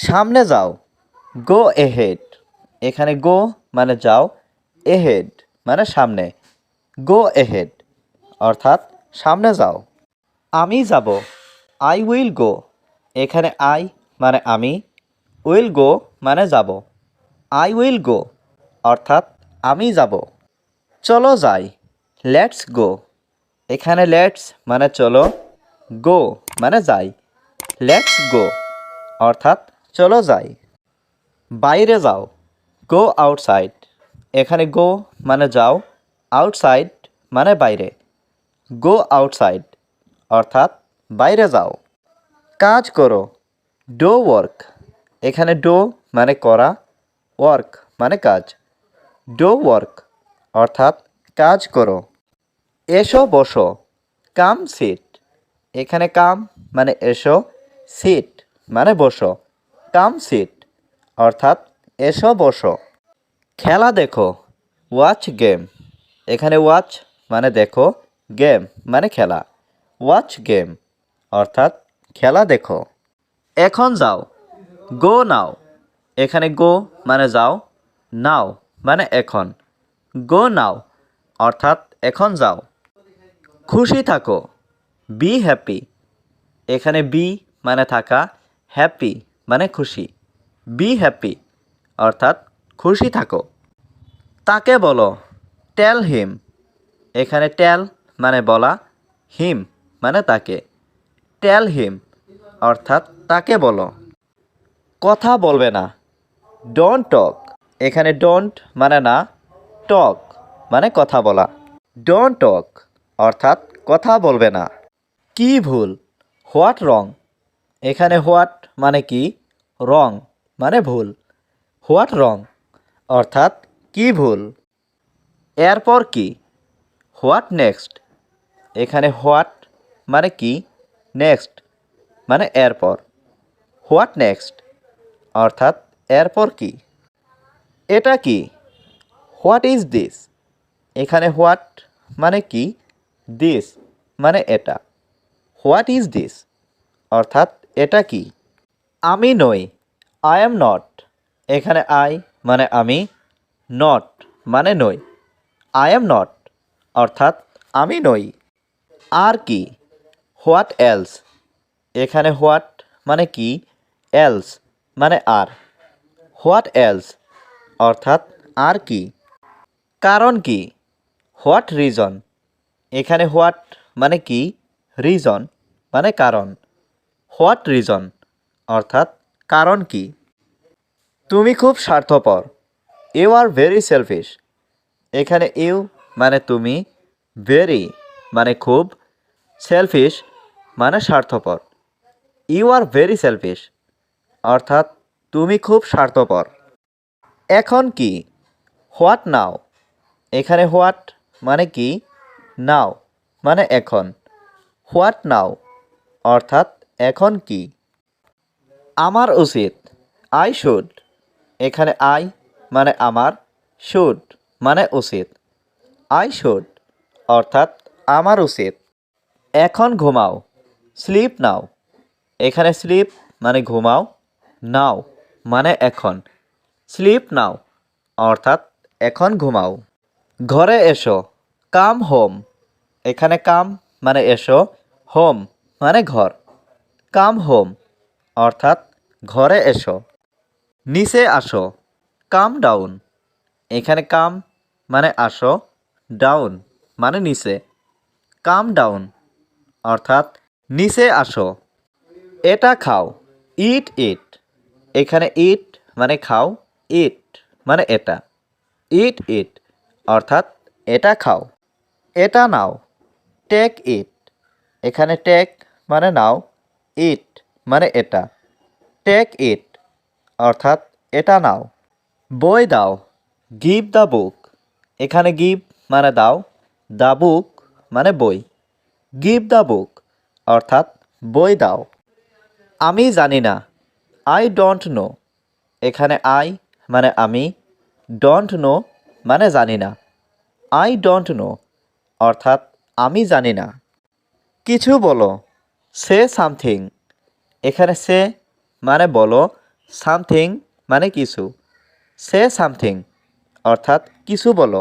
সামনে যাও। গো এহেড এখানে গো মানে যাও। এহেড মানে সামনে। গো এহেড অর্থাৎ সামনে যাও। আমি যাব। আই উইল গো এখানে আই মানে আমি। উইল গো মানে যাব। আই উইল গো অর্থাৎ আমি যাব। চলো যাই। লেটস গো এখানে লেটস মানে চলো। গো মানে যাই। লেটস গো অর্থাৎ চলো যাই। বাইরে যাও। গো আউটসাইড এখানে গো মানে যাও আউটসাইড মানে বাইরে। গো আউটসাইড অর্থাৎ বাইরে যাও। কাজ করো। ডো ওয়ার্ক এখানে ডো মানে করা ওয়ার্ক মানে কাজ। ডো ওয়ার্ক অর্থাৎ কাজ করো। এসো বসো। কাম সিট এখানে কাম মানে এসো সিট মানে বসো। কাম সিট, অর্থাৎ এসো বসো। খেলা দেখো ওয়াচ গেম এখানে ওয়াচ মানে দেখো গেম মানে খেলা। ওয়াচ গেম অর্থাৎ খেলা দেখো। এখন যাও গো নাও এখানে গো মানে যাও নাও মানে এখন। গো নাও অর্থাৎ এখন যাও। খুশি থাকো বি হ্যাপি এখানে বি মানে থাকা হ্যাপি মানে খুশি। বি হ্যাপি অর্থাৎ খুশি থাকো। তাকে বলো টেল হিম এখানে টেল মানে বলা হিম মানে তাকে। টেল হিম অর্থাৎ তাকে বলো। কথা বলবে না। ডোন্ট টক এখানে ডোন্ট মানে না টক মানে কথা বলা। ডোন্ট টক অর্থাৎ কথা বলবে না। কি ভুল? হোয়াট রং এখানে হোয়াট মানে কি? রং মানে ভুল। What wrong? অর্থাৎ কি ভুল? এরপর কি? What next? এখানে হোয়াট মানে কি? নেক্সট মানে এরপর। What next? অর্থাৎ এরপর কি? এটা কি? What is this? এখানে হোয়াট মানে কি? দিস মানে এটা। What is this? অর্থাৎ এটা কি? আমি নই আই এম নট এখানে আই মানে আমি নট মানে নই। আই এম নট অর্থাৎ আমি নই। আর কি? হোয়াট এলস এখানে হোয়াট মানে কি? এলস মানে আর। হোয়াট এলস অর্থাৎ আর কি? কারণ কি? হোয়াট রিজন এখানে হোয়াট মানে কি? রিজন মানে কারণ। হোয়াট রিজন অর্থাৎ কারণ কি? তুমি খুব স্বার্থপর। ইউ আর ভেরি সেলফিশ এখানে ইউ মানে তুমি ভেরি মানে খুব সেলফিশ মানে স্বার্থপর। ইউ আর ভেরি সেলফিশ অর্থাৎ তুমি খুব স্বার্থপর। এখন কি? হোয়াট নাও এখানে হোয়াট মানে কি? নাও মানে এখন। হোয়াট নাও অর্থাৎ এখন কি? আমার উচিত। আই শুড এখানে আই মানে আমার। শুড মানে উচিত। আই শুড অর্থাৎ আমার উচিত। এখন ঘুমাও। Sleep now. এখানে স্লিপ মানে ঘুমাও। নাও মানে এখন। স্লিপ নাও অর্থাৎ এখন ঘুমাও। ঘরে এসো। কাম হোম এখানে কাম মানে এসো। হোম মানে ঘর। কাম হোম অর্থাৎ ঘরে এসো। নিচে আসো। Come down. এখানে কাম মানে আসো। ডাউন মানে নিচে। কাম ডাউন অর্থাৎ নিচে আসো। এটা খাও। ইট ইট। এখানে ইট মানে খাও। ইট মানে এটা। ইট ইট অর্থাৎ এটা খাও। এটা নাও। Take it. এখানে টেক মানে নাও। ইট মানে এটা। টেক ইট অর্থাৎ এটা নাও। বই দাও গিভ দ্য বুক এখানে গিভ মানে দাও দ্য বুক মানে বই। গিভ দ্য বুক অর্থাৎ বই দাও। আমি জানি না আই ডোন্ট নো এখানে আই মানে আমি ডোন্ট নো মানে জানি না। আই ডোন্ট নো অর্থাৎ আমি জানি না। কিছু বলো সে সামথিং এখানে সে মানে বলো সামথিং মানে কিছু। সে সামথিং অর্থাৎ কিছু বলো।